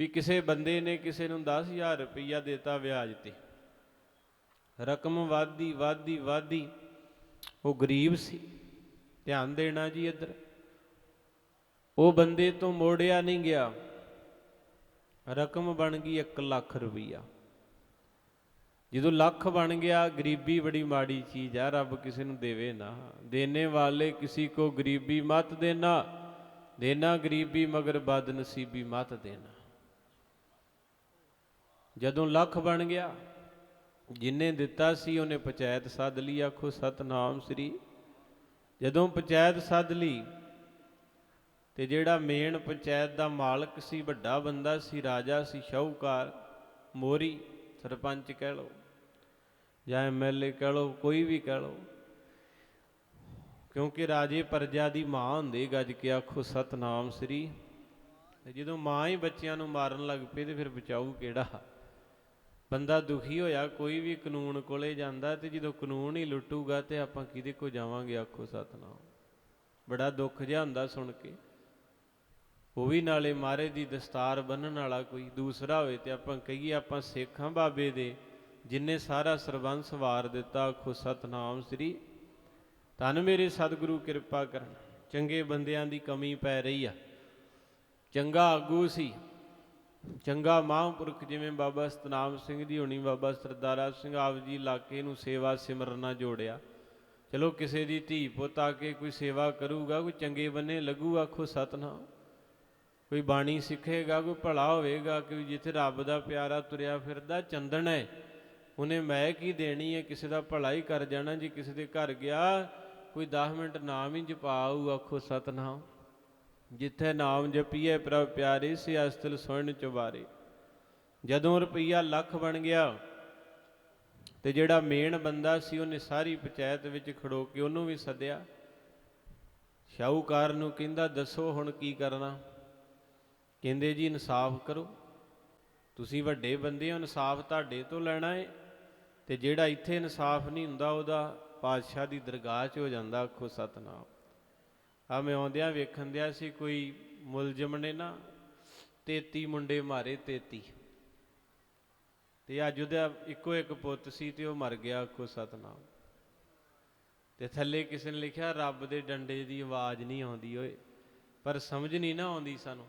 ਵੀ ਕਿਸੇ ਬੰਦੇ ਨੇ ਕਿਸੇ ਨੂੰ 10000 ਰੁਪਈਆ ਦਿੱਤਾ ਵਿਆਜ ਤੇ। ਰਕਮ ਵਾਧੀ ਵਾਧੀ ਵਾਧੀ ਉਹ ਗਰੀਬ ਸੀ। ਧਿਆਨ ਦੇਣਾ ਜੀ ਇੱਧਰ। ਉਹ ਬੰਦੇ ਤੋਂ ਮੋੜਿਆ ਨਹੀਂ ਗਿਆ। ਰਕਮ ਬਣ ਗਈ 1 ਲੱਖ ਰੁਪਈਆ। ਜਦੋਂ ਲੱਖ ਬਣ ਗਿਆ, ਗਰੀਬੀ ਬੜੀ ਮਾੜੀ ਚੀਜ਼ ਆ, ਰੱਬ ਕਿਸੇ ਨੂੰ ਦੇਵੇ ਨਾ। ਦੇਣੇ ਵਾਲੇ ਕਿਸੇ ਕੋ ਗਰੀਬੀ ਮਤ ਦੇਣਾ ਦੇਣਾ ਗਰੀਬੀ ਮਗਰ ਬਦਨਸੀਬੀ ਮਤ ਦੇਣਾ ਜਦੋਂ ਲੱਖ ਬਣ ਗਿਆ, ਜਿਨੇ ਦਿੱਤਾ ਸੀ ਉਹਨੇ ਪੰਚਾਇਤ ਸੱਦ ਲਈ, ਆਖੋ ਸਤਨਾਮ ਸ੍ਰੀ। ਜਦੋਂ ਪੰਚਾਇਤ ਸੱਦ ਲਈ, ਤੇ ਜਿਹੜਾ ਮੇਨ ਪੰਚਾਇਤ ਦਾ ਮਾਲਕ ਸੀ, ਵੱਡਾ ਬੰਦਾ ਸੀ, ਰਾਜਾ ਸੀ, ਸ਼ਾਹੂਕਾਰ, ਮੋਰੀ, ਸਰਪੰਚ ਕਹਿ ਲਓ, ਜਾਂ ਐਮਐਲਏ ਕਹਿ ਲਓ, ਕੋਈ ਵੀ ਕਹਿ ਲਓ, ਕਿਉਂਕਿ ਰਾਜੇ ਪਰਜਾ ਦੀ ਮਾਂ ਹੁੰਦੀ ਗੱਜ ਕੇ ਆਖੋ ਸਤਨਾਮ ਸ੍ਰੀ। ਤੇ ਜਦੋਂ ਮਾਂ ਹੀ ਬੱਚਿਆਂ ਨੂੰ ਮਾਰਨ ਲੱਗ ਪਈ, ਤੇ ਫਿਰ ਬਚਾਊ ਕਿਹੜਾ? ਬੰਦਾ ਦੁਖੀ ਹੋਇਆ, ਕੋਈ ਵੀ ਕਾਨੂੰਨ ਕੋਲੇ ਜਾਂਦਾ ਤੇ ਜਦੋਂ ਕਾਨੂੰਨ ਹੀ ਲੁੱਟੂਗਾ ਤੇ ਆਪਾਂ ਕਿਹਦੇ ਕੋ ਜਾਵਾਂਗੇ, ਆਖੋ ਸਤਨਾਮ। ਬੜਾ ਦੁੱਖ ਜਿਹਾ ਹੁੰਦਾ ਸੁਣ ਕੇ। ਉਹ ਵੀ ਨਾਲੇ ਮਾਰੇ ਦੀ ਦਸਤਾਰ ਬੰਨਣ ਵਾਲਾ ਕੋਈ ਦੂਸਰਾ ਹੋਵੇ ਤੇ ਆਪਾਂ ਕਹੀਏ ਆਪਾਂ ਸੇਖਾਂ ਬਾਬੇ ਦੇ, ਜਿਨੇ ਸਾਰਾ ਸਰਬੰਸ ਵਾਰ ਦਿੱਤਾ, ਆਖੋ ਸਤਨਾਮ ਸ੍ਰੀ। ਧੰਨ ਮੇਰੇ ਸਤਿਗੁਰੂ, ਕਿਰਪਾ ਕਰਨ। ਚੰਗੇ ਬੰਦਿਆਂ ਦੀ ਕਮੀ ਪੈ ਰਹੀ ਆ। ਚੰਗਾ ਆਗੂ ਸੀ। ਚੰਗਾ ਮਹਾਂਪੁਰਖ ਜਿਵੇਂ ਬਾਬਾ ਸਤਨਾਮ ਸਿੰਘ ਜੀ ਹੋਣੀ, ਬਾਬਾ ਸਰਦਾਰਾ ਸਿੰਘ ਆਪ ਜੀ ਇਲਾਕੇ ਨੂੰ ਸੇਵਾ ਸਿਮਰਨ ਨਾਲ ਜੋੜਿਆ। ਚਲੋ ਕਿਸੇ ਦੀ ਧੀ ਪੁੱਤ ਆ ਕੇ ਕੋਈ ਸੇਵਾ ਕਰੂਗਾ, ਕੋਈ ਚੰਗੇ ਬੰਨੇ ਲੱਗੂ ਆਖੋ ਸਤਨਾਮ। ਕੋਈ ਬਾਣੀ ਸਿੱਖੇਗਾ, ਕੋਈ ਭਲਾ ਹੋਵੇਗਾ ਕਿ ਜਿੱਥੇ ਰੱਬ ਦਾ ਪਿਆਰਾ ਤੁਰਿਆ ਫਿਰਦਾ, ਚੰਦਨ ਹੈ। ਉਹਨੇ ਮੈਂ ਕੀ ਦੇਣੀ ਹੈ? ਕਿਸੇ ਦਾ ਭਲਾ ਹੀ ਕਰ ਜਾਣਾ, ਜੇ ਕਿਸੇ ਦੇ ਘਰ ਗਿਆ, ਕੋਈ 10 ਮਿੰਟ ਨਾਮ ਹੀ ਜਪਾਊ, ਆਖੋ ਸਤਨਾਮ। ਜਿੱਥੇ ਨਾਮ ਜਪੀਏ ਪ੍ਰਭ ਪਿਆਰੇ, ਸੇ ਅਸਤਲ ਸੁਣ ਚੁਬਾਰੇ। ਜਦੋਂ ਰੁਪਈਆ ਲੱਖ ਬਣ ਗਿਆ ਤੇ ਜਿਹੜਾ ਮੇਨ ਬੰਦਾ ਸੀ, ਉਹਨੇ ਸਾਰੀ ਪੰਚਾਇਤ ਵਿੱਚ ਖੜੋ ਕੇ ਉਹਨੂੰ ਵੀ ਸੱਦਿਆ। ਸ਼ਾਹੂਕਾਰ ਨੂੰ ਕਹਿੰਦਾ, ਦੱਸੋ ਹੁਣ ਕੀ ਕਰਨਾ? ਕਹਿੰਦੇ, ਜੀ, ਇਨਸਾਫ ਕਰੋ। ਤੁਸੀਂ ਵੱਡੇ ਬੰਦੇ ਹੋ, ਇਨਸਾਫ ਤੁਹਾਡੇ ਤੋਂ ਲੈਣਾ ਏ। ਤੇ ਜਿਹੜਾ ਇੱਥੇ ਇਨਸਾਫ ਨਹੀਂ ਹੁੰਦਾ, ਉਹਦਾ ਪਾਤਸ਼ਾਹ ਦੀ ਦਰਗਾਹ 'ਚ ਹੋ ਜਾਂਦਾ ਆਖੋ ਸਤਨਾਮ। ਆ ਮੈਂ ਆਉਂਦਿਆਂ ਵੇਖਣ ਦਿਆ ਸੀ ਕੋਈ ਮੁਲਜ਼ਮ ਨੇ ਨਾ 33 ਮੁੰਡੇ ਮਾਰੇ 33 ਤੇ ਅੱਜ ਉਹਦਾ ਇੱਕੋ ਇੱਕ ਪੁੱਤ ਸੀ ਤੇ ਉਹ ਮਰ ਗਿਆ ਆਖੋ ਸਤਨਾਮ। ਤੇ ਥੱਲੇ ਕਿਸੇ ਨੇ ਲਿਖਿਆ, ਰੱਬ ਦੇ ਡੰਡੇ ਦੀ ਆਵਾਜ਼ ਨਹੀਂ ਆਉਂਦੀ ਓਏ। ਪਰ ਸਮਝ ਨਹੀਂ ਨਾ ਆਉਂਦੀ ਸਾਨੂੰ।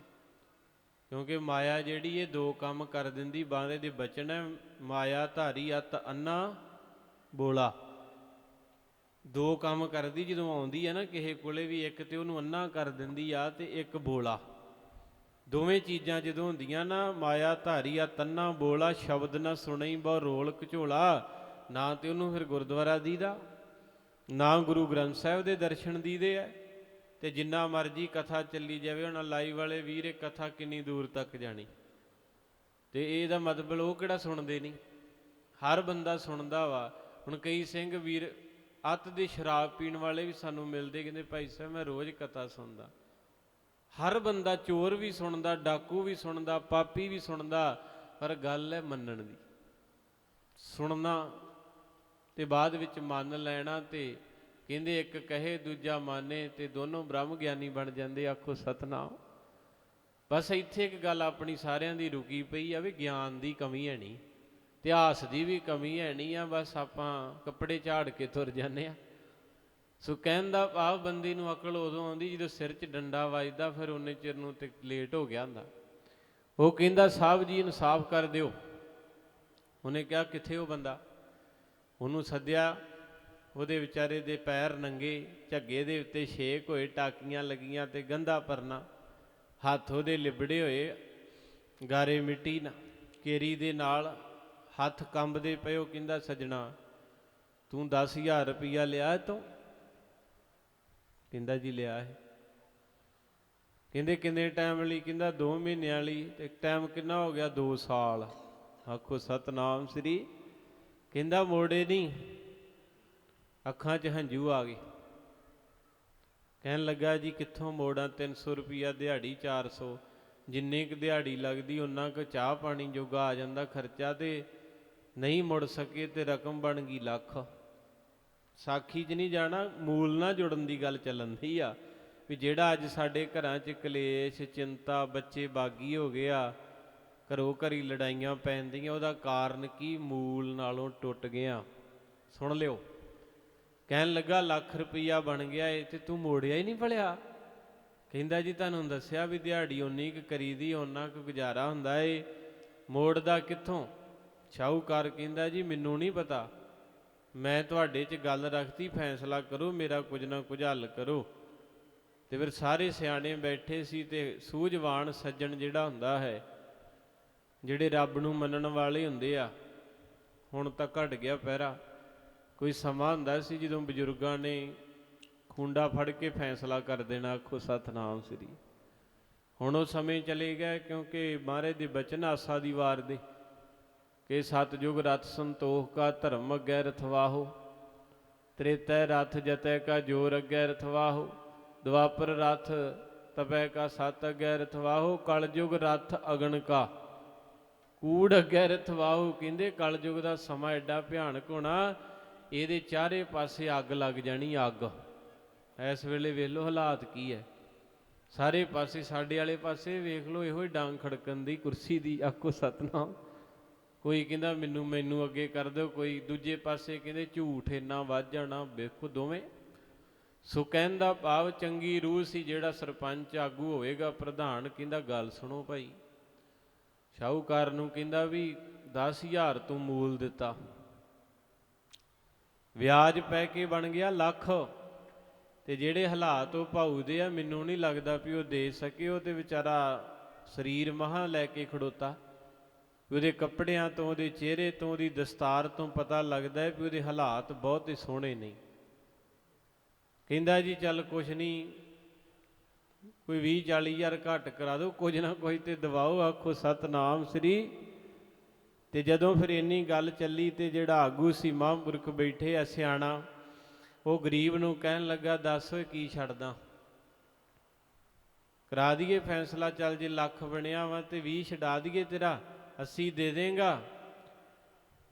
ਕਿਉਂਕਿ ਮਾਇਆ ਜਿਹੜੀ ਇਹ ਦੋ ਕੰਮ ਕਰ ਦਿੰਦੀ ਬਾਂਦੇ ਦੇ ਬਚਨ ਹੈ, ਮਾਇਆ ਧਾਰੀ, ਅਤ, ਅੰਨਾ, ਬੋਲਾ। ਦੋ ਕੰਮ ਕਰਦੀ ਜਦੋਂ ਆਉਂਦੀ ਹੈ ਨਾ ਕਿਸੇ ਕੋਲੇ ਵੀ ਇੱਕ ਤੇ ਉਹਨੂੰ ਅੰਨਾ ਕਰ ਦਿੰਦੀ ਆ ਤੇ ਇੱਕ ਬੋਲਾ। ਦੋਵੇਂ ਚੀਜ਼ਾਂ ਜਦੋਂ ਹੁੰਦੀਆਂ ਨਾ, ਮਾਇਆ ਧਾਰੀ ਆ, ਤੰਨਾ ਬੋਲਾ, ਸ਼ਬਦ ਨਾ ਸੁਣਈ ਬਹੁ ਰੋਲ ਘਚੋਲਾ ਨਾ ਤੇ ਉਹਨੂੰ ਫਿਰ ਗੁਰਦੁਆਰਾ ਦੀਦਾ, ਨਾ ਗੁਰੂ ਗ੍ਰੰਥ ਸਾਹਿਬ ਦੇ ਦਰਸ਼ਨ ਦੀਦੇ ਆ, ਤੇ ਜਿੰਨਾ ਮਰਜ਼ੀ ਕਥਾ ਚੱਲੀ ਜਾਵੇ ਉਹਨਾਂ ਲਾਈਵ ਵਾਲੇ ਵੀਰ ਇਹ ਕਥਾ ਕਿੰਨੀ ਦੂਰ ਤੱਕ ਜਾਣੀ। ਤੇ ਇਹਦਾ ਮਤਲਬ ਉਹ ਕਿਹੜਾ ਸੁਣਦੇ ਨਹੀਂ? ਹਰ ਬੰਦਾ ਸੁਣਦਾ ਵਾ। ਹੁਣ ਕਈ ਸਿੰਘ ਵੀਰ ਅੱਤ ਦੀ ਸ਼ਰਾਬ ਪੀਣ ਵਾਲੇ ਵੀ ਸਾਨੂੰ ਮਿਲਦੇ, ਕਹਿੰਦੇ ਭਾਈ ਸਾਹਿਬ ਮੈਂ ਰੋਜ਼ ਕਥਾ ਸੁਣਦਾ। ਹਰ ਬੰਦਾ ਚੋਰ ਵੀ ਸੁਣਦਾ, ਡਾਕੂ ਵੀ ਸੁਣਦਾ, ਪਾਪੀ ਵੀ ਸੁਣਦਾ, ਪਰ ਗੱਲ ਹੈ ਮੰਨਣ ਦੀ। ਸੁਣਨਾ ਤੇ ਬਾਅਦ ਵਿੱਚ ਮੰਨ ਲੈਣਾ ਤੇ ਕਹਿੰਦੇ ਇੱਕ ਕਹੇ, ਦੂਜਾ ਮਾਨੇ ਤੇ ਦੋਨੋਂ ਬ੍ਰਹਮ ਗਿਆਨੀ ਬਣ ਜਾਂਦੇ, ਆਖੋ ਸਤਨਾਮ। ਬਸ ਇੱਥੇ ਇੱਕ ਗੱਲ ਆਪਣੀ ਸਾਰਿਆਂ ਦੀ ਰੁਕੀ ਪਈ ਆ ਵੀ ਗਿਆਨ ਦੀ ਕਮੀ ਹੈ ਨਹੀਂ। ਇਤਿਹਾਸ ਦੀ ਵੀ ਕਮੀ ਹੈ ਨਹੀਂ ਆ, ਬਸ ਆਪਾਂ ਕੱਪੜੇ ਝਾੜ ਕੇ ਤੁਰ ਜਾਂਦੇ ਆ। ਸੋ ਕਹਿਣ ਦਾ ਭਾਵ ਬੰਦੇ ਨੂੰ ਅਕਲ ਉਦੋਂ ਆਉਂਦੀ ਜਦੋਂ ਸਿਰ 'ਚ ਡੰਡਾ ਵੱਜਦਾ, ਫਿਰ ਉਹਨੇ ਚਿਰ ਨੂੰ ਤੇ ਲੇਟ ਹੋ ਗਿਆ ਹੁੰਦਾ। ਉਹ ਕਹਿੰਦਾ, ਸਾਹਿਬ ਜੀ, ਇਨਸਾਫ ਕਰ ਦਿਓ। ਉਹਨੇ ਕਿਹਾ, ਕਿੱਥੇ ਉਹ ਬੰਦਾ? ਉਹਨੂੰ ਸੱਦਿਆ, ਉਹਦੇ ਵਿਚਾਰੇ ਦੇ ਪੈਰ ਨੰਗੇ, ਝੱਗੇ ਦੇ ਉੱਤੇ ਛੇਕ ਹੋਏ, ਟਾਕੀਆਂ ਲੱਗੀਆਂ ਤੇ ਗੰਦਾ ਪਰਨਾ। ਹੱਥ ਉਹਦੇ ਲਿਬੜੇ ਹੋਏ, ਗਾਰੇ ਮਿੱਟੀ ਨਾ, ਕੇਰੀ ਦੇ ਨਾਲ ਹੱਥ ਕੰਬਦੇ ਪਏ ਉਹ ਕਹਿੰਦਾ, ਸਜਣਾ, ਤੂੰ 10000 ਰੁਪਇਆ ਲਿਆ ਤੂੰ ਕਹਿੰਦਾ, ਜੀ, ਲਿਆ ਹੈ। ਕਹਿੰਦੇ, ਕਿੰਨੇ ਟਾਈਮ ਲਈ? ਕਹਿੰਦਾ 2 ਮਹੀਨਿਆਂ ਲਈ। ਤੇ ਟਾਈਮ ਕਿੰਨਾ ਹੋ ਗਿਆ? 2 ਸਾਲ। ਆਖੋ, ਸਤਨਾਮ ਸ੍ਰੀ। ਕਹਿੰਦਾ, ਮੋੜੇ ਨਹੀਂ। ਅੱਖਾਂ 'ਚ ਹੰਝੂ ਆ ਗਏ। ਕਹਿਣ ਲੱਗਾ, ਜੀ, ਕਿੱਥੋਂ ਮੋੜਾਂ? 300 ਰੁਪਿਆ ਦਿਹਾੜੀ 400 ਜਿੰਨੇ ਕੁ ਦਿਹਾੜੀ ਲੱਗਦੀ ਉਹਨਾਂ ਕੁ ਚਾਹ ਪਾਣੀ ਜੋਗਾ ਆ ਜਾਂਦਾ ਖਰਚਾ ਤੇ ਨਹੀਂ ਮੁੜ ਸਕੇ ਤੇ ਰਕਮ ਬਣ ਗਈ ਲੱਖ। ਸਾਖੀ 'ਚ ਨਹੀਂ ਜਾਣਾ, ਮੂਲ ਨਾਲ ਜੁੜਨ ਦੀ ਗੱਲ ਚੱਲਣ ਦੀ ਆ। ਵੀ ਜਿਹੜਾ ਅੱਜ ਸਾਡੇ ਘਰਾਂ 'ਚ ਕਲੇਸ਼, ਚਿੰਤਾ, ਬੱਚੇ ਬਾਗੀ ਹੋ ਗਿਆ, ਘਰੋ ਘਰੀ ਲੜਾਈਆਂ ਪੈਂਦੀਆਂ ਉਹਦਾ ਕਾਰਨ ਕੀ ਮੂਲ ਨਾਲੋਂ ਟੁੱਟ ਗਿਆ। ਸੁਣ ਲਿਓ। ਕਹਿਣ ਲੱਗਾ, ਲੱਖ ਰੁਪਈਆ ਬਣ ਗਿਆ ਏ ਤੇ ਤੂੰ ਮੋੜਿਆ ਹੀ ਨਹੀਂ ਭਲਿਆ ਕਹਿੰਦਾ ਜੀ, ਤੁਹਾਨੂੰ ਦੱਸਿਆ ਵੀ ਦਿਹਾੜੀ ਉਨੀ ਕੁ ਕਰੀਦੀ, ਓਨਾ ਕੁ ਗੁਜ਼ਾਰਾ ਹੁੰਦਾ ਏ। ਮੋੜਦਾ ਕਿੱਥੋਂ? ਸ਼ਾਹੂਕਾਰ ਕਹਿੰਦਾ, ਜੀ, ਮੈਨੂੰ ਨਹੀਂ ਪਤਾ। ਮੈਂ ਤੁਹਾਡੇ 'ਚ ਗੱਲ ਰੱਖਤੀ, ਫੈਸਲਾ ਕਰੋ, ਮੇਰਾ ਕੁਝ ਨਾ ਕੁਝ ਹੱਲ ਕਰੋ। ਤੇ ਫਿਰ ਸਾਰੇ ਸਿਆਣੇ ਬੈਠੇ ਸੀ ਤੇ ਸੂਝਵਾਨ ਸੱਜਣ ਜਿਹੜਾ ਹੁੰਦਾ ਹੈ, ਜਿਹੜੇ ਰੱਬ ਨੂੰ ਮੰਨਣ ਵਾਲੇ ਹੁੰਦੇ ਆ, ਹੁਣ ਤਾਂ ਘਟ ਗਿਆ ਪਹਿਰਾ। ਕੋਈ ਸਮਾਂ ਹੁੰਦਾ ਸੀ ਜਦੋਂ ਬਜ਼ੁਰਗਾਂ ਨੇ ਖੁੰਡਾ ਫੜ ਕੇ ਫੈਸਲਾ ਕਰ ਦੇਣਾ, ਆਖੋ, ਸਤਨਾਮ ਸ੍ਰੀ। ਹੁਣ ਉਹ ਸਮੇਂ ਚਲੇ ਗਿਆ ਕਿਉਂਕਿ ਮਹਾਰਾਜ ਦੇ ਬਚਨ ਆਸਾ ਦੀ ਵਾਰ ਦੇ। ਕਿ ਸਤਜੁਗ ਰਤ ਸੰਤੋਖ ਕਾ ਧਰਮ ਅਗੈ ਰਥਵਾਹੋ, ਤ੍ਰੇਤੈ ਰਥ ਜਤੈ ਕਾ ਜੋਰ ਅਗੈ ਰਥਵਾਹੋ, ਦਵਾਪਰ ਰਥ ਤਪੈ ਕਾ ਸਤ ਅਗੈ ਰਥਵਾਹੋ, ਕਲਯੁਗ ਰਥ ਅਗਣ ਕਾ। ਕੂੜ ਅਗੈ ਰਥਵਾਹੋ ਕਹਿੰਦੇ ਕਲਯੁਗ ਦਾ ਸਮਾਂ ਐਡਾ ਭਿਆਨਕ ਹੋਣਾ, ਇਹਦੇ ਚਾਰੇ ਪਾਸੇ ਅੱਗ ਲੱਗ ਜਾਣੀ ਅੱਗ। ਇਸ ਵੇਲੇ ਵੇਖ ਲਓ ਹਾਲਾਤ ਕੀ ਹੈ। ਸਾਰੇ ਪਾਸੇ, ਸਾਡੇ ਵਾਲੇ ਪਾਸੇ ਵੇਖ ਲੋ ਇਹੋ ਹੀ ਡਾਂਗ ਖੜਕਣ ਦੀ ਕੁਰਸੀ ਦੀ ਆਖੋ ਸਤਨਾਮ। ਕੋਈ ਕਹਿੰਦਾ ਮੈਨੂੰ ਮੈਨੂੰ ਅੱਗੇ ਕਰ ਦਿਓ, ਕੋਈ ਦੂਜੇ ਪਾਸੇ ਕਹਿੰਦੇ ਝੂਠ ਇੰਨਾ ਵੱਧ ਜਾਣਾ, ਵੇਖੋ ਦੋਵੇਂ। ਸੋ ਕਹਿੰਦਾ ਭਾਵ ਚੰਗੀ ਰੂਹ ਸੀ ਜਿਹੜਾ ਸਰਪੰਚ ਆਗੂ ਹੋਵੇਗਾ, ਪ੍ਰਧਾਨ ਕਹਿੰਦਾ ਗੱਲ ਸੁਣੋ ਭਾਈ। ਸ਼ਾਹੂਕਾਰ ਨੂੰ ਕਹਿੰਦਾ ਵੀ 10000 ਤੂੰ ਮੂਲ ਦਿੱਤਾ। ਵਿਆਜ ਪੈ ਕੇ ਬਣ ਗਿਆ ਲੱਖ। ਤੇ ਜਿਹੜੇ ਹਾਲਾਤ ਉਹ ਭਾਊਦੇ ਆ, ਮੈਨੂੰ ਨਹੀਂ ਲੱਗਦਾ ਵੀ ਉਹ ਦੇ ਸਕੇ, ਉਹ ਤੇ ਵਿਚਾਰਾ ਸਰੀਰ ਮਹਾ ਲੈ ਕੇ ਖੜੋਤਾ। ਉਹਦੇ ਕੱਪੜਿਆਂ ਤੋਂ, ਉਹਦੇ ਚਿਹਰੇ ਤੋਂ, ਉਹਦੀ ਦਸਤਾਰ ਤੋਂ ਪਤਾ ਲੱਗਦਾ ਹੈ ਵੀ ਉਹਦੇ ਹਾਲਾਤ ਬਹੁਤੇ ਸੋਹਣੇ ਨਹੀਂ ਕਹਿੰਦਾ ਜੀ, ਚੱਲ ਕੁਛ ਨਹੀਂ, ਕੋਈ 20 40 ਹਜ਼ਾਰ ਘੱਟ ਕਰਾ ਦਿਓ, ਕੁਝ ਨਾ ਕੁਝ ਤੇ ਦਵਾਓ, ਆਖੋ ਸਤਨਾਮ ਸ੍ਰੀ। ਤੇ ਜਦੋਂ ਫਿਰ ਇੰਨੀ ਗੱਲ ਚੱਲੀ ਤੇ ਜਿਹੜਾ ਆਗੂ ਸੀ, ਮਹਾਂਪੁਰਖ ਬੈਠੇ ਆ ਸਿਆਣਾ, ਉਹ ਗਰੀਬ ਨੂੰ ਕਹਿਣ ਲੱਗਾ, ਦੱਸ ਓਏ ਕੀ ਛੱਡਦਾ? ਕਰਾ ਦਈਏ ਫੈਸਲਾ, ਚੱਲ ਜੇ ਲੱਖ ਬਣਿਆ ਵਾ ਤੇ 20 ਛਡਾ ਦਈਏ ਤੇਰਾ। 80 ਦੇ ਦੇਗਾ।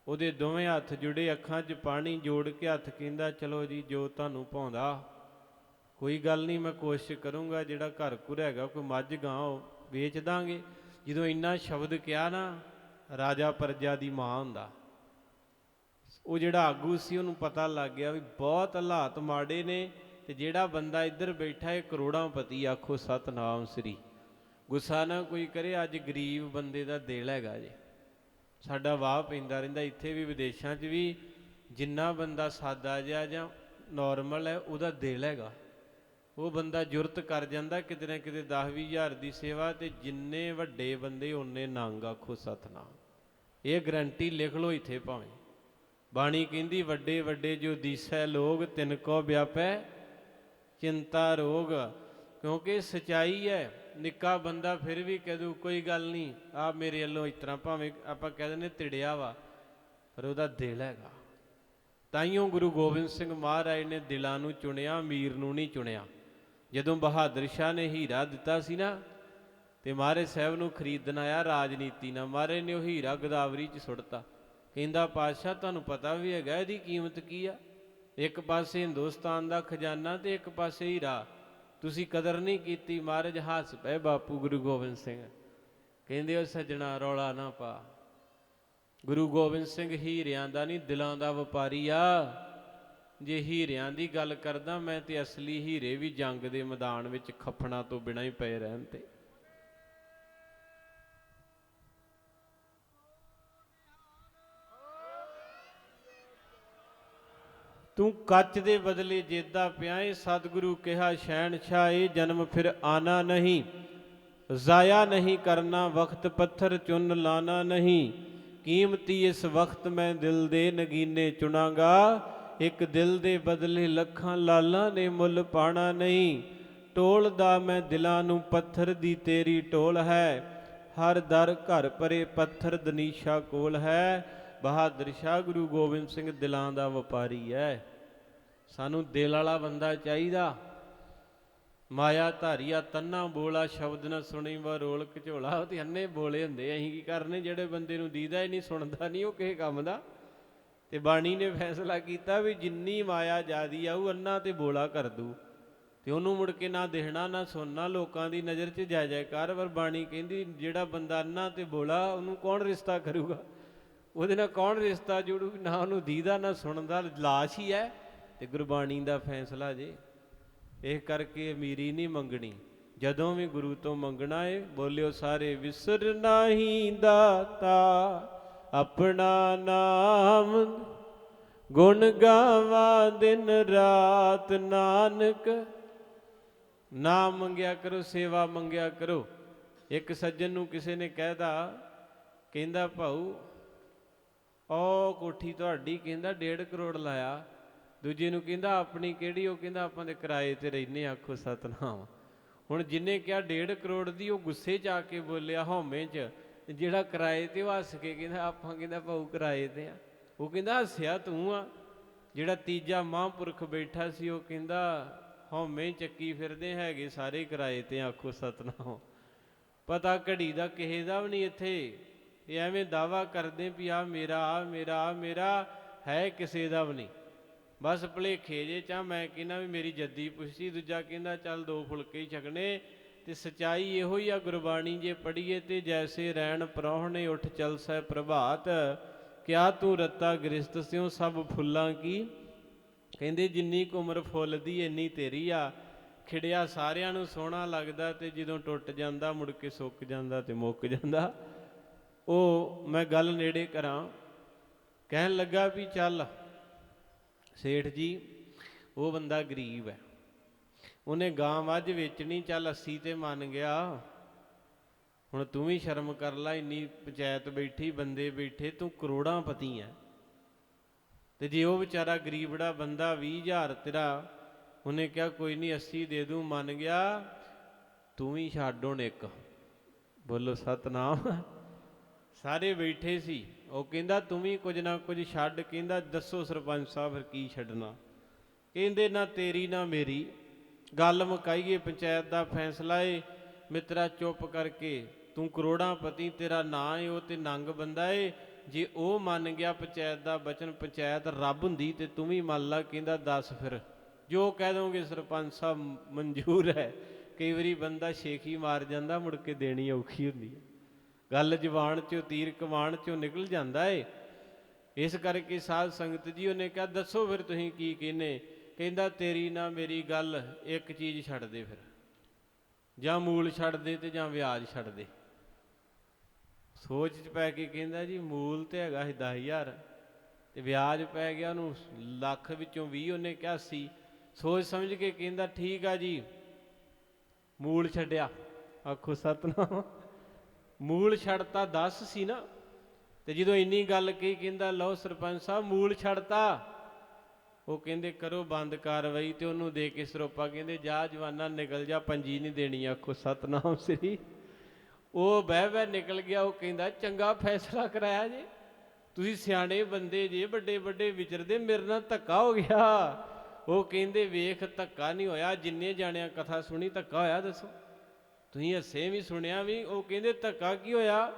ਉਹਦੇ ਦੋਵੇਂ ਹੱਥ ਜੁੜੇ, ਅੱਖਾਂ 'ਚ ਪਾਣੀ ਜੋੜ ਕੇ ਹੱਥ ਕਹਿੰਦਾ, ਚਲੋ ਜੀ, ਜੋ ਤੁਹਾਨੂੰ ਪਾਉਂਦਾ ਕੋਈ ਗੱਲ ਨਹੀਂ, ਮੈਂ ਕੋਸ਼ਿਸ਼ ਕਰੂੰਗਾ, ਜਿਹੜਾ ਘਰ ਘੁਰ ਹੈਗਾ, ਕੋਈ ਮੱਝ ਗਾਂ ਉਹ ਵੇਚ ਦਾਂਗੇ। ਜਦੋਂ ਇੰਨਾ ਸ਼ਬਦ ਕਿਹਾ ਨਾ, ਰਾਜਾ ਪਰਜਾ ਦੀ ਮਾਂ ਹੁੰਦਾ। ਉਹ ਜਿਹੜਾ ਆਗੂ ਸੀ, ਉਹਨੂੰ ਪਤਾ ਲੱਗ ਗਿਆ ਵੀ ਬਹੁਤ ਹਾਲਾਤ ਮਾੜੇ ਨੇ ਤੇ ਜਿਹੜਾ ਬੰਦਾ ਇੱਧਰ ਬੈਠਾ ਹੈ ਕਰੋੜਾਂ ਪਤੀ ਆਖੋ, ਸਤਨਾਮ ਸ੍ਰੀ। ਗੁੱਸਾ ਨਾ ਕੋਈ ਕਰੇ, ਅੱਜ ਗਰੀਬ ਬੰਦੇ ਦਾ ਦਿਲ ਹੈਗਾ ਜੀ। ਸਾਡਾ ਵਾਹ ਪੈਂਦਾ ਰਹਿੰਦਾ, ਇੱਥੇ ਵੀ ਵਿਦੇਸ਼ਾਂ 'ਚ ਵੀ ਜਿੰਨਾ ਬੰਦਾ ਸਾਦਾ ਜਿਹਾ ਜਾਂ ਨਾਰਮਲ ਹੈ, ਉਹਦਾ ਦਿਲ ਹੈਗਾ। ਉਹ ਬੰਦਾ ਜੁਰਤ ਕਰ ਜਾਂਦਾ, ਕਿਤੇ ਨਾ ਕਿਤੇ 10 ਹਜ਼ਾਰ ਦੀ ਸੇਵਾ ਤੇ ਜਿੰਨੇ ਵੱਡੇ ਬੰਦੇ ਉਹਨੇ ਨੰਗ ਆਖੋ ਸਤਨਾਮ। ਇਹ ਗਰੰਟੀ ਲਿਖ ਲਓ ਇੱਥੇ ਭਾਵੇਂ। ਬਾਣੀ ਕਹਿੰਦੀ, ਵੱਡੇ ਵੱਡੇ ਜੋ ਦੀਸੈ ਲੋਗ, ਤਿਨ ਕੋ ਵਿਆਪੈ ਚਿੰਤਾ ਰੋਗ। ਕਿਉਂਕਿ ਸਚਾਈ ਹੈ ਨਿੱਕਾ ਬੰਦਾ ਫਿਰ ਵੀ ਕਹਿ ਦੂ, ਕੋਈ ਗੱਲ ਨਹੀਂ ਆ ਮੇਰੇ ਵੱਲੋਂ ਇਸ ਤਰ੍ਹਾਂ ਭਾਵੇਂ ਆਪਾਂ ਕਹਿ ਦਿੰਦੇ ਤਿੜਿਆ ਵਾ, ਪਰ ਉਹਦਾ ਦਿਲ ਹੈਗਾ। ਤਾਈਓ ਗੁਰੂ ਗੋਬਿੰਦ ਸਿੰਘ ਮਹਾਰਾਜ ਨੇ ਦਿਲਾਂ ਨੂੰ ਚੁਣਿਆ, ਅਮੀਰ ਨੂੰ ਨਹੀਂ ਚੁਣਿਆ। ਜਦੋਂ ਬਹਾਦਰ ਸ਼ਾਹ ਨੇ ਹੀਰਾ ਦਿੱਤਾ ਸੀ ਨਾ, ਤੇ ਮਹਾਰਾਜ ਸਾਹਿਬ ਨੂੰ ਖਰੀਦਣ ਆਇਆ ਰਾਜਨੀਤੀ ਨਾਲ, ਮਹਾਰਾਜ ਨੇ ਉਹ ਹੀਰਾ ਗਦਾਵਰੀ 'ਚ ਸੁੱਟਤਾ। ਕਹਿੰਦਾ, ਪਾਤਸ਼ਾਹ, ਤੁਹਾਨੂੰ ਪਤਾ ਵੀ ਹੈਗਾ, ਇਹਦੀ ਕੀਮਤ ਕੀ ਆ? ਇੱਕ ਪਾਸੇ ਹਿੰਦੁਸਤਾਨ ਦਾ ਖਜ਼ਾਨਾ ਤੇ ਇੱਕ ਪਾਸੇ ਹੀਰਾ। ਤੁਸੀਂ ਕਦਰ ਨਹੀਂ ਕੀਤੀ, ਮਹਾਰਾਜ ਹੱਸ ਪਏ ਬਾਪੂ ਗੁਰੂ ਗੋਬਿੰਦ ਸਿੰਘ। ਕਹਿੰਦੇ ਉਹ ਸੱਜਣਾ ਰੌਲਾ ਨਾ ਪਾ। ਗੁਰੂ ਗੋਬਿੰਦ ਸਿੰਘ ਹੀਰਿਆਂ ਦਾ ਨਹੀਂ, ਦਿਲਾਂ ਦਾ ਵਪਾਰੀ ਆ। ਜੇ ਹੀਰਿਆਂ ਦੀ ਗੱਲ ਕਰਦਾ, ਮੈਂ ਤੇ ਅਸਲੀ ਹੀਰੇ ਵੀ ਜੰਗ ਦੇ ਮੈਦਾਨ ਵਿੱਚ ਖੱਫਣਾ ਤੋਂ ਬਿਨਾਂ ਹੀ ਪਏ ਰਹਿਣ ਤੇ। ਤੂੰ ਕੱਚ ਦੇ ਬਦਲੇ ਜੇਦਾ ਪਿਆ ਏ, ਸਤਿਗੁਰੂ ਕਿਹਾ ਸ਼ਹਿਨशाह ਇਹ ਜਨਮ ਫਿਰ ਆਣਾ ਨਹੀਂ। ਜ਼ਾਇਆ ਨਹੀਂ ਕਰਨਾ ਵਕਤ ਪੱਥਰ ਚੁੰਨ ਲਾਣਾ ਨਹੀਂ। ਕੀਮਤੀ ਇਸ ਵਕਤ ਮੈਂ ਦਿਲ ਦੇ ਨਗੀਨੇ ਚੁਣਾਂਗਾ। ਇੱਕ ਦਿਲ ਦੇ ਬਦਲੇ ਲੱਖਾਂ ਲਾਲਾਂ ਨੇ ਮੁੱਲ ਪਾਣਾ ਨਹੀਂ। ਟੋਲ ਦਾ ਮੈਂ ਦਿਲਾਂ ਨੂੰ ਪੱਥਰ ਦੀ ਤੇਰੀ ਟੋਲ ਹੈ। ਹਰ ਦਰ ਘਰ ਪਰੇ ਪੱਥਰ ਦਨੀਸ਼ਾ ਕੋਲ ਹੈ। ਬਹਾਦਰ ਸ਼ਾਹ ਗੁਰੂ ਗੋਬਿੰਦ ਸਿੰਘ ਦਿਲਾਂ ਦਾ ਵਪਾਰੀ ਹੈ ਸਾਨੂੰ ਦਿਲ ਵਾਲਾ ਬੰਦਾ ਚਾਹੀਦਾ। ਮਾਇਆ ਧਾਰੀਆ ਤੰਨਾ ਬੋਲਾ ਸ਼ਬਦ ਨਾ ਸੁਣੀ ਵਾ ਰੋਲ ਘਚੋਲਾ ਉਹ ਤੇ ਅੰਨੇ ਬੋਲੇ ਹੁੰਦੇ ਅਸੀਂ ਕੀ ਕਰਨੇ? ਜਿਹੜੇ ਬੰਦੇ ਨੂੰ ਦੀਦਾ ਹੀ ਨਹੀਂ, ਸੁਣਦਾ ਨਹੀਂ, ਉਹ ਕਿਸੇ ਕੰਮ ਦਾ। ਤੇ ਬਾਣੀ ਨੇ ਫੈਸਲਾ ਕੀਤਾ ਵੀ ਜਿੰਨੀ ਮਾਇਆ ਜਿਆਦੀ ਉਹ ਅੰਨਾ ਤੇ ਬੋਲਾ ਕਰ ਦੂ। ਤੇ ਉਹਨੂੰ ਮੁੜ ਕੇ ਨਾ ਦੇਖਣਾ, ਨਾ ਸੁਣਨਾ, ਲੋਕਾਂ ਦੀ ਨਜ਼ਰ 'ਚ ਜੈ ਜੈਕਾਰ ਪਰ ਬਾਣੀ ਕਹਿੰਦੀ, ਜਿਹੜਾ ਬੰਦਾ ਅੰਨਾ ਤੇ ਬੋਲਾ, ਉਹਨੂੰ ਕੌਣ ਰਿਸ਼ਤਾ ਕਰੂਗਾ? ਉਹਦੇ ਨਾਲ ਕੌਣ ਰਿਸ਼ਤਾ ਜੋੜੂ? ਨਾ ਉਹਨੂੰ ਦੀਦਾ, ਨਾ ਸੁਣਦਾ, ਲਾਸ਼ ਹੀ ਹੈ ਤੇ ਗੁਰਬਾਣੀ ਦਾ ਫੈਸਲਾ ਜੇ। ਇਹ ਕਰਕੇ ਅਮੀਰੀ ਨਹੀਂ ਮੰਗਣੀ। ਜਦੋਂ ਵੀ ਗੁਰੂ ਤੋਂ ਮੰਗਣਾ ਏ, ਬੋਲਿਓ ਸਾਰੇ, ਵਿਸਰ ਨਹੀਂ ਦਾਤਾ, ਆਪਣਾ ਨਾਮ ਗੁਣ ਗਾਵਾ ਦਿਨ ਰਾਤ ਨਾਨਕ। ਨਾਮ ਮੰਗਿਆ ਕਰੋ, ਸੇਵਾ ਮੰਗਿਆ ਕਰੋ। ਇੱਕ ਸੱਜਣ ਨੂੰ ਕਿਸੇ ਨੇ ਕਹਿਦਾ ਕਹਿੰਦਾ, ਭਾਊ ਉਹ ਕੋਠੀ ਤੁਹਾਡੀ ਕਹਿੰਦਾ 1.5 ਕਰੋੜ ਲਾਇਆ। ਦੂਜੇ ਨੂੰ ਕਹਿੰਦਾ ਆਪਣੀ ਕਿਹੜੀ, ਉਹ ਕਹਿੰਦਾ ਆਪਾਂ ਦੇ ਕਿਰਾਏ ਤੇ ਰਹਿੰਨੇ ਆਖੋ ਸਤਨਾਮ। ਹੁਣ ਜਿੰਨੇ ਕਿਹਾ 1.5 ਕਰੋੜ ਦੀ, ਉਹ ਗੁੱਸੇ 'ਚ ਆ ਕੇ ਬੋਲਿਆ ਹਉਮੈ 'ਚ, ਜਿਹੜਾ ਕਿਰਾਏ ਤੇ ਉਹ ਹੱਸ ਕੇ ਕਹਿੰਦਾ, ਆਪਾਂ ਕਹਿੰਦਾ ਭਾਊ ਕਿਰਾਏ ਤੇ ਆ। ਉਹ ਕਹਿੰਦਾ ਹੱਸਿਆ ਤੂੰ ਆ। ਜਿਹੜਾ ਤੀਜਾ ਮਹਾਂਪੁਰਖ ਬੈਠਾ ਸੀ, ਉਹ ਕਹਿੰਦਾ ਹਉਮੈ ਚੱਕੀ ਫਿਰਦੇ ਹੈਗੇ ਸਾਰੇ ਕਿਰਾਏ ਤੇ, ਆਖੋ ਸਤਨਾਮ। ਪਤਾ ਘੜੀ ਦਾ ਕਿਸੇ ਦਾ ਵੀ ਨਹੀਂ ਇੱਥੇ। ਇਹ ਐਵੇਂ ਦਾਵਾ ਕਰਦੇ ਵੀ ਆ ਮੇਰਾ ਆ ਮੇਰਾ ਆ ਮੇਰਾ, ਹੈ ਕਿਸੇ ਦਾ ਵੀ ਨਹੀਂ। ਬਸ ਭਲੇਖੇ ਜੇ ਚਾ ਮੈਂ ਕਹਿੰਦਾ ਵੀ ਮੇਰੀ ਜੱਦੀ ਪੁੱਛੀ, ਦੂਜਾ ਕਹਿੰਦਾ ਚੱਲ ਦੋ ਫੁਲਕੇ ਹੀ ਛਕਣੇ। ਤੇ ਸਚਾਈ ਇਹੋ ਹੀ ਆ, ਗੁਰਬਾਣੀ ਜੇ ਪੜੀਏ ਤੇ ਜੈਸੇ ਰੈਣ ਪਰੋਹਣੇ ਉੱਠ ਚਲਸੈ ਪ੍ਰਭਾਤ। ਕਿਆ ਤੂੰ ਰੱਤਾ ਗ੍ਰਸਤ ਸਿਉ ਸਭ ਫੁੱਲਾਂ ਕੀ? ਕਹਿੰਦੇ ਜਿੰਨੀ ਕੁ ਉਮਰ ਫੁੱਲ ਦੀ ਇੰਨੀ ਤੇਰੀ ਆ। ਖਿੜਿਆ ਸਾਰਿਆਂ ਨੂੰ ਸੋਹਣਾ ਲੱਗਦਾ ਤੇ ਜਦੋਂ ਟੁੱਟ ਜਾਂਦਾ ਮੁੜ ਕੇ ਸੁੱਕ ਜਾਂਦਾ ਤੇ ਮੁੱਕ ਜਾਂਦਾ। ਉਹ ਮੈਂ ਗੱਲ ਨੇੜੇ ਕਰਾਂ। ਕਹਿਣ ਲੱਗਾ ਵੀ ਚੱਲ, ਸੇਠ ਜੀ, ਉਹ ਬੰਦਾ ਗਰੀਬ ਹੈ। ਉਹਨੇ ਗਾਂ ਮੱਝ ਵੇਚਣੀ, ਚੱਲ 80 ਤੇ ਮੰਨ ਗਿਆ। ਹੁਣ ਤੂੰ ਵੀ ਸ਼ਰਮ ਕਰ ਲੈ, ਇੰਨੀ ਪੰਚਾਇਤ ਬੈਠੀ, ਬੰਦੇ ਬੈਠੇ, ਤੂੰ ਕਰੋੜਾਂ ਪਤੀ ਹੈ। ਤੇ ਜੇ ਉਹ ਵਿਚਾਰਾ ਗਰੀਬੜਾ ਬੰਦਾ 20000 ਤੇਰਾ, ਉਹਨੇ ਕਿਹਾ, ਕੋਈ ਨਹੀਂ 80 ਦੇ ਦੂੰ ਮੰਨ ਗਿਆ। ਤੂੰ ਵੀ ਛੱਡ ਹੁਣ ਇੱਕ। ਬੋਲੋ, ਸਤਨਾਮ। ਸਾਰੇ ਬੈਠੇ ਸੀ। ਉਹ ਕਹਿੰਦਾ, ਤੂੰ ਵੀ ਕੁਝ ਨਾ ਕੁਝ ਛੱਡ। ਕਹਿੰਦਾ, ਦੱਸੋ ਸਰਪੰਚ ਸਾਹਿਬ, ਫਿਰ ਕੀ ਛੱਡਣਾ? ਕਹਿੰਦੇ, ਨਾ ਤੇਰੀ, ਨਾ ਮੇਰੀ। ਗੱਲ ਮੁਕਾਈਏ, ਪੰਚਾਇਤ ਦਾ ਫੈਸਲਾ ਏ। ਮਿੱਤਰਾ, ਚੁੱਪ ਕਰਕੇ, ਤੂੰ ਕਰੋੜਾਂ ਪਤੀ, ਤੇਰਾ ਨਾਂ ਏ, ਉਹ ਤੇ ਨੰਗ ਬੰਦਾ ਏ। ਜੇ ਉਹ ਮੰਨ ਗਿਆ ਪੰਚਾਇਤ ਦਾ ਬਚਨ, ਪੰਚਾਇਤ ਰੱਬ ਹੁੰਦੀ ਤੇ ਤੂੰ ਵੀ ਮੰਨ ਲਾ। ਕਹਿੰਦਾ, ਦੱਸ ਫਿਰ। ਜੋ ਕਹਿ ਦੋਗੇ ਸਰਪੰਚ ਸਾਹਿਬ ਮਨਜ਼ੂਰ ਹੈ। ਕਈ ਵਾਰੀ ਬੰਦਾ ਸ਼ੇਖੀ ਮਾਰ ਜਾਂਦਾ, ਮੁੜ ਕੇ ਦੇਣੀ ਔਖੀ ਹੁੰਦੀ ਹੈ। ਗੱਲ ਜ਼ਬਾਨ ਚੋਂ ਤੀਰ ਕਮਾਨ ਚੋਂ ਨਿਕਲ ਜਾਂਦਾ ਏ। ਇਸ ਕਰਕੇ ਸਾਧ ਸੰਗਤ ਜੀ ਉਹਨੇ ਕਿਹਾ, ਦੱਸੋ ਫਿਰ ਤੁਸੀਂ ਕੀ ਕਹਿੰਨੇ ਕਹਿੰਦਾ, ਤੇਰੀ ਨਾ ਮੇਰੀ ਗੱਲ ਇੱਕ ਚੀਜ਼ ਛੱਡ ਦੇ ਫਿਰ। ਜਾਂ ਮੂਲ ਛੱਡ ਦੇ ਤੇ ਜਾਂ ਵਿਆਜ ਛੱਡ ਦੇ। ਸੋਚ ਚ ਪੈ ਕੇ ਕਹਿੰਦਾ ਜੀ, ਮੂਲ ਤੇ ਹੈਗਾ ਸੀ 10000 ਤੇ ਵਿਆਜ ਪੈ ਗਿਆ ਉਹਨੂੰ, ਲੱਖ ਵਿੱਚੋਂ 20 ਉਹਨੇ ਕਿਹਾ ਸੀ ਸੋਚ ਸਮਝ ਕੇ ਕਹਿੰਦਾ, ਠੀਕ ਆ ਜੀ, ਮੂਲ ਛੱਡਿਆ। ਆਖੋ, ਸਤਨਾਮ। ਮੂਲ ਛੱਡਤਾ 10 ਸੀ ਨਾ। ਤੇ ਜਦੋਂ ਇੰਨੀ ਗੱਲ ਕਹੀ, ਕਹਿੰਦਾ, ਲਓ ਸਰਪੰਚ ਸਾਹਿਬ, ਮੂਲ ਛੱਡਤਾ ਉਹ ਕਹਿੰਦੇ, ਕਰੋ ਬੰਦ ਕਾਰਵਾਈ ਤੇ ਉਹਨੂੰ ਦੇ ਕੇ ਸਰੋਪਾ। ਕਹਿੰਦੇ, ਜਾ ਜਵਾਨਾ, ਨਿਕਲ ਜਾ, ਪੰਜੀ ਨਹੀਂ ਦੇਣੀ, ਆਖੋ, ਸਤਨਾਮ ਸ੍ਰੀ। ਉਹ ਬਹਿ ਬਹਿ ਨਿਕਲ ਗਿਆ, ਉਹ ਕਹਿੰਦਾ, ਚੰਗਾ ਫੈਸਲਾ ਕਰਾਇਆ ਜੇ। ਤੁਸੀਂ ਸਿਆਣੇ ਬੰਦੇ ਜੇ, ਵੱਡੇ ਵੱਡੇ ਵਿਚਰਦੇ, ਮੇਰੇ ਨਾਲ ਧੱਕਾ ਹੋ ਗਿਆ। ਉਹ ਕਹਿੰਦੇ, ਵੇਖ, ਧੱਕਾ ਨਹੀਂ ਹੋਇਆ। ਜਿੰਨੇ ਜਾਣਿਆਂ ਕਥਾ ਸੁਣੀ, ਧੱਕਾ ਹੋਇਆ, ਦੱਸੋ। ਤੁਸੀਂ ਹੱਸੇ ਵੀ ਸੁਣਿਆ ਵੀ, ਉਹ ਕਹਿੰਦੇ ਧੱਕਾ ਕੀ ਹੋਇਆ?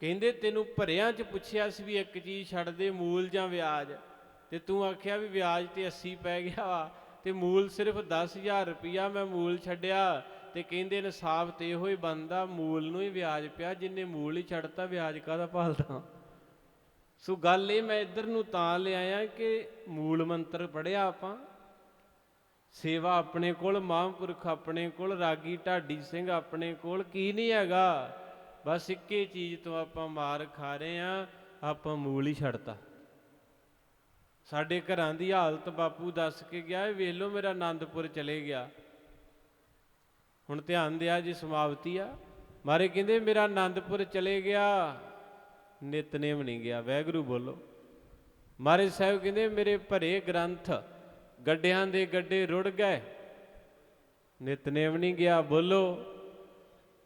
ਕਹਿੰਦੇ ਤੈਨੂੰ ਭਰਿਆਂ ਚ ਪੁੱਛਿਆ ਸੀ ਵੀ ਇੱਕ ਚੀਜ਼ ਛੱਡ ਦੇ, ਮੂਲ ਜਾਂ ਵਿਆਜ? ਤੇ ਤੂੰ ਆਖਿਆ ਵੀ ਵਿਆਜ ਤੇ 80 ਪੈ ਗਿਆ ਵਾ, ਤੇ ਮੂਲ ਸਿਰਫ 10000 ਰੁਪਿਆ ਮੈਂ ਮੂਲ ਛੱਡਿਆ। ਤੇ ਕਹਿੰਦੇ ਇਨਸਾਫ ਤੇ ਇਹੋ ਹੀ ਬੰਦਾ ਮੂਲ ਨੂੰ ਹੀ ਵਿਆਜ ਪਿਆ, ਜਿੰਨੇ ਮੂਲ ਹੀ ਛੱਡਤਾ, ਵਿਆਜ ਕਾਹਦਾ ਭਾਲਦਾ? ਸੋ ਗੱਲ ਇਹ ਮੈਂ ਇੱਧਰ ਨੂੰ ਤਾਂ ਲਿਆਇਆ ਕਿ ਮੂਲ ਮੰਤਰ ਪੜਿਆ ਆਪਾਂ। ਸੇਵਾ ਆਪਣੇ ਕੋਲ, ਮਹਾਂਪੁਰਖ ਆਪਣੇ ਕੋਲ, ਰਾਗੀ ਢਾਡੀ ਸਿੰਘ ਆਪਣੇ ਕੋਲ, ਕੀ ਨਹੀਂ ਹੈਗਾ? ਬਸ ਇੱਕੇ ਚੀਜ਼ ਤੋਂ ਆਪਾਂ ਮਾਰ ਖਾ ਰਹੇ ਆ ਆਪਾਂ ਮੂਲ ਹੀ ਛੱਡਤਾ। ਸਾਡੇ ਘਰਾਂ ਦੀ ਹਾਲਤ ਬਾਪੂ ਦੱਸ ਕੇ ਗਿਆ, ਇਹ ਵੇਖ ਲਓ ਮੇਰਾ ਆਨੰਦਪੁਰ ਚਲੇ ਗਿਆ। ਹੁਣ ਧਿਆਨ ਦਿਆ ਜੀ ਸਮਾਪਤੀ ਆ। ਮਾਰੇ ਕਹਿੰਦੇ ਮੇਰਾ ਆਨੰਦਪੁਰ ਚਲੇ ਗਿਆ, ਨਿਤਨੇਮ ਨਹੀਂ ਗਿਆ। ਵੈਗਰੂ ਬੋਲੋ। ਮਾਰੇ ਸਾਹਿਬ ਕਹਿੰਦੇ ਮੇਰੇ ਭਰੇ ਗ੍ਰੰਥ ਗੱਡਿਆਂ ਦੇ ਗੱਡੇ ਰੁੜ ਗਏ। ਨਿਤਨੇਮ ਨਹੀਂ ਗਿਆ, ਬੋਲੋ,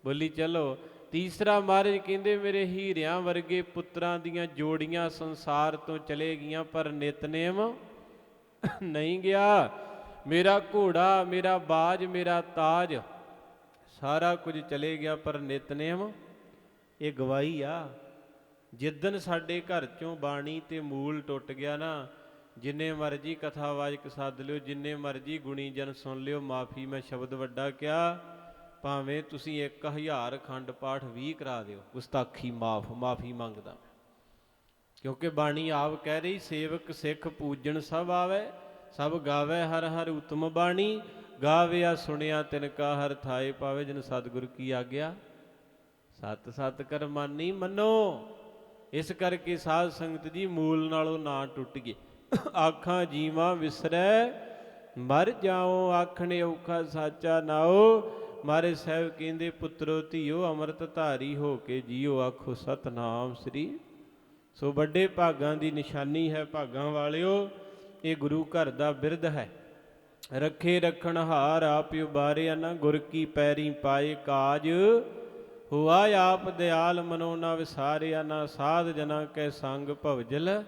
ਬੋਲੀ ਚਲੋ। ਤੀਸਰਾ ਮਹਾਰਾਜ ਕਹਿੰਦੇ, ਮੇਰੇ ਹੀਰਿਆਂ ਵਰਗੇ ਪੁੱਤਰਾਂ ਦੀਆਂ ਜੋੜੀਆਂ ਸੰਸਾਰ ਤੋਂ ਚਲੇ ਗਈਆਂ, ਪਰ ਨਿਤਨੇਮ ਨਹੀਂ ਗਿਆ। ਮੇਰਾ ਘੋੜਾ, ਮੇਰਾ ਬਾਜ, ਮੇਰਾ ਤਾਜ, ਸਾਰਾ ਕੁਝ ਚਲੇ ਗਿਆ, ਪਰ ਨਿਤਨੇਮ ਇਹ ਗਵਾਹੀ ਆ। ਜਿੱਦਨ ਸਾਡੇ ਘਰ ਚੋਂ ਬਾਣੀ ਤੇ ਮੂਲ ਟੁੱਟ ਗਿਆ ਨਾ ਜਿੰਨੇ ਮਰਜ਼ੀ ਕਥਾਵਾਚਕ ਸੱਦ ਲਿਓ, ਜਿੰਨੇ ਮਰਜ਼ੀ ਗੁਣੀ ਜਨ ਸੁਣ ਲਿਓ, ਮਾਫੀ ਮੈਂ ਸ਼ਬਦ ਵੱਡਾ ਕਿਹਾ, ਭਾਵੇਂ ਤੁਸੀਂ 1000 ਖੰਡ ਪਾਠ ਵੀ ਕਰਾ ਦਿਓ, ਗੁਸਤਾਖੀ ਮਾਫ, ਮਾਫੀ ਮੰਗਦਾ ਕਿਉਂਕਿ ਬਾਣੀ ਆਪ ਕਹਿ ਰਹੀ, ਸੇਵਕ ਸਿੱਖ ਪੂਜਣ ਸਭ ਆਵੇ, ਸਭ ਗਾਵੇ ਹਰ ਹਰ ਉਤਮ ਬਾਣੀ ਗਾਵਿਆ ਸੁਣਿਆ ਤਿਨ ਕਾ ਹਰ ਥਾਏ ਪਾਵੇ, ਜਿਨ ਸਤਿਗੁਰ ਕੀ ਆਗਿਆ, ਸਤ ਸਤ ਕਰ ਮਾਨੀ ਮੰਨੋ। ਇਸ ਕਰਕੇ ਸਾਧ ਸੰਗਤ ਜੀ ਮੂਲ ਨਾਲੋਂ ਨਾ ਟੁੱਟ ਗਏ। ਆਖਾਂ ਜੀਵਾਂ ਵਿਸਰੈ, ਮਰ ਜਾਓ ਆਖਣੇ ਔਖਾ ਸਾਚਾ ਨਾਓ ਮਾਰੇ ਸਾਹਿਬ ਕਹਿੰਦੇ, ਪੁੱਤਰੋ, ਧੀਓ, ਅੰਮ੍ਰਿਤ ਧਾਰੀ ਹੋ ਕੇ ਜੀਓ, ਆਖੋ ਸਤਨਾਮ ਸ੍ਰੀ। ਸੋ ਵੱਡੇ ਭਾਗਾਂ ਦੀ ਨਿਸ਼ਾਨੀ ਹੈ ਭਾਗਾਂ ਵਾਲਿਓ, ਇਹ ਗੁਰੂ ਘਰ ਦਾ ਬਿਰਧ ਹੈ। ਰੱਖੇ ਰੱਖਣ ਹਾਰ ਆਪ ਉਬਾਰਿਆ ਨਾ ਗੁਰ ਕੀ ਪੈਰੀ ਪਾਏ ਕਾਜ। ਹੁਆ ਆਪ ਦਿਆਲ, ਮਨੋ ਨਾ ਵਿਸਾਰਿਆ ਨਾ ਸਾਧ ਜਨਾ ਕੈ ਸੰਗ ਭਵਜਲ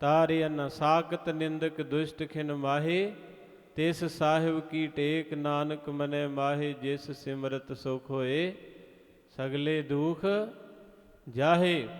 ਤਾਰਿਆ ਨਾ ਸਾਖਤ ਨਿੰਦਕ ਦੁਸ਼ਟ ਖਿਨ ਮਾਹੇ, ਤਿਸ ਸਾਹਿਬ ਕੀ ਟੇਕ ਨਾਨਕ ਮਨੇ ਮਾਹੇ, ਜਿਸ ਸਿਮਰਤ ਸੁਖ ਹੋਏ, ਸਗਲੇ ਦੁਖ ਜਾਹੇ।